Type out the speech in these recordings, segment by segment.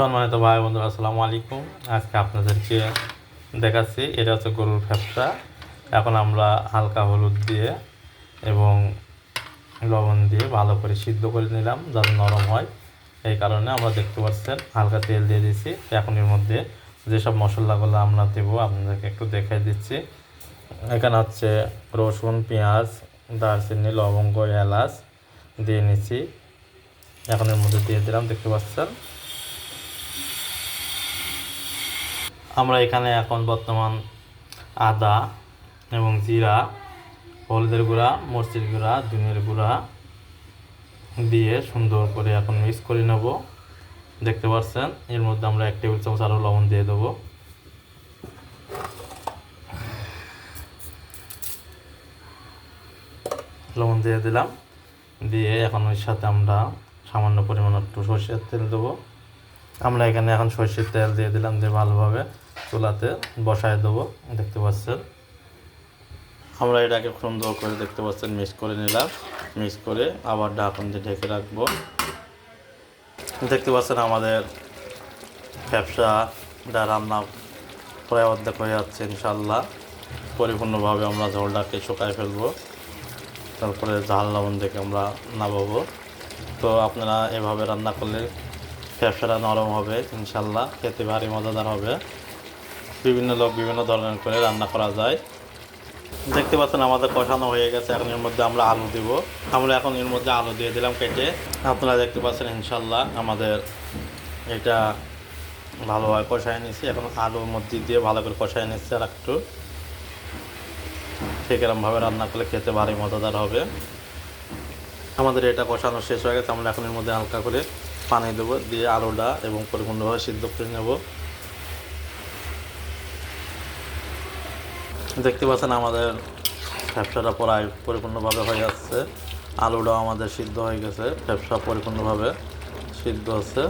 সম্মানিত ভাই বন্ধুরা, আসসালামু আলাইকুম। আজকে আপনাদেরকে দেখাচ্ছি, এটা হচ্ছে গরুর ফ্যাপসা এখন আমরা হালকা হলুদ দিয়ে এবং লবণ দিয়ে ভালো করে সিদ্ধ করে নিলাম, যাতে নরম হয়। এই কারণে আমরা দেখতে পাচ্ছেন, হালকা তেল দিয়ে দিচ্ছি এখন এর মধ্যে যেসব মশলাগুলো আমরা দেবো, আপনাদেরকে একটু দেখাই দিচ্ছি। এখানে হচ্ছে রসুন, পেঁয়াজ, দারচিনি, লবঙ্গ, এলাচ দিয়ে নিচ্ছি। এখন এর মধ্যে দিয়ে দিলাম, দেখতে পাচ্ছেন। আমরা এখানে এখন বর্তমান আদা এবং জিরা, হলদের গুঁড়া, মরিচের গুঁড়া ডিমের গুঁড়া দিয়ে সুন্দর করে এখন মিক্স করে নেব। দেখতে পাচ্ছেন? এর মধ্যে আমরা এক টেবিল চামচ আরও লবণ দিয়ে দেবো। লবণ দিয়ে দিলাম। দিয়ে এখন ওর সাথে আমরা সামান্য পরিমাণ একটু সর্ষের তেল দেবো। আমরা এখানে এখন সর্ষের তেল দিয়ে দিলাম দিয়ে ভালোভাবে চুলাতে বসায় দেবো, দেখতে পাচ্ছেন। আমরা এটাকে সুন্দর করে দেখতে পাচ্ছেন মিক্স করে নিলাম। মিক্স করে আবার ঢাকন দিয়ে ঢেকে রাখব। দেখতে পাচ্ছেন আমাদের ব্যবসাটা রান্না প্রায় অর্ধেক হয়ে যাচ্ছে ইনশাল্লাহ পরিপূর্ণভাবে আমরা ঝোলটাকে শুকায় ফেলব। তারপরে ঝাল লবণ দেখে আমরা নামাবো। তো আপনারা এভাবে রান্না করলে ব্যবসাটা নরম হবে, ইনশাল্লাহ। খেতে ভারী, মজাদার হবে। বিভিন্ন লোক বিভিন্ন ধরনের করে রান্না করা যায়। দেখতে পাচ্ছেন আমাদের কষানো হয়ে গেছে। এখন এর মধ্যে আমরা আলু দিব। আমরা এখন এর মধ্যে আলু দিয়ে দিলাম কেটে। আপনারা দেখতে পাচ্ছেন, ইনশাল্লাহ, আমাদের এটা ভালোভাবে কষায় নিয়েছি। এখন আলুর মধ্যে দিয়ে ভালো করে কষায় নিচ্ছি আর একটু। ঠিক এরমভাবে রান্না করলে খেতে ভারী, মজাদার হবে। আমাদের এটা কষানো শেষ হয়ে গেছে। আমরা এখন এর মধ্যে হালকা করে পানি দেবো, দিয়ে আলুটা এবং পরিপূর্ণভাবে সিদ্ধ করে নেব। দেখতে পাচ্ছেন আমাদের ব্যবসাটা প্রায় পরিপূর্ণভাবে হয়ে যাচ্ছে আলুটাও আমাদের সিদ্ধ হয়ে গেছে, ব্যবসা পরিপূর্ণভাবে সিদ্ধ হচ্ছে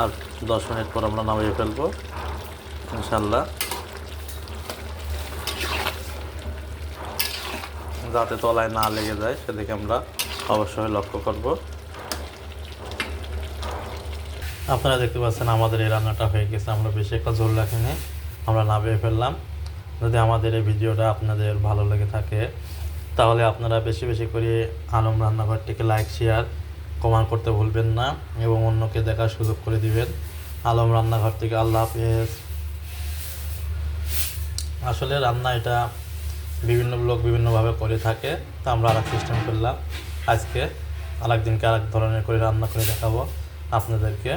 আর দশ মিনিট পর আমরা নামিয়ে ফেলব, ইনশাল্লাহ। যাতে তলায় না লেগে যায়, সেদিকে আমরা অবশ্যই লক্ষ্য করব। আপনারা দেখতে পাচ্ছেন আমাদের এই রান্নাটা হয়ে গেছে। আমরা বেশি একটা ঝোল রাখিনি। আমরা নামিয়ে ফেললাম। যদি আমাদের এই ভিডিওটা আপনাদের ভালো লেগে থাকে, তাহলে আপনারা বেশি বেশি করে আলম রান্নাঘরটিকে লাইক, শেয়ার, কমেন্ট করতে ভুলবেন না এবং অন্যকে দেখার সুযোগ করে দিবেন। আলম রান্নাঘর থেকে আল্লাহ হাফেজ। আসলে রান্না এটা বিভিন্ন লোক বিভিন্নভাবে করে থাকে, তা আমরা আর সিস্টেম করলাম। আজকে আরেকদিনকে আরেক ধরনের করে রান্না করে দেখাবো আপনাদেরকে।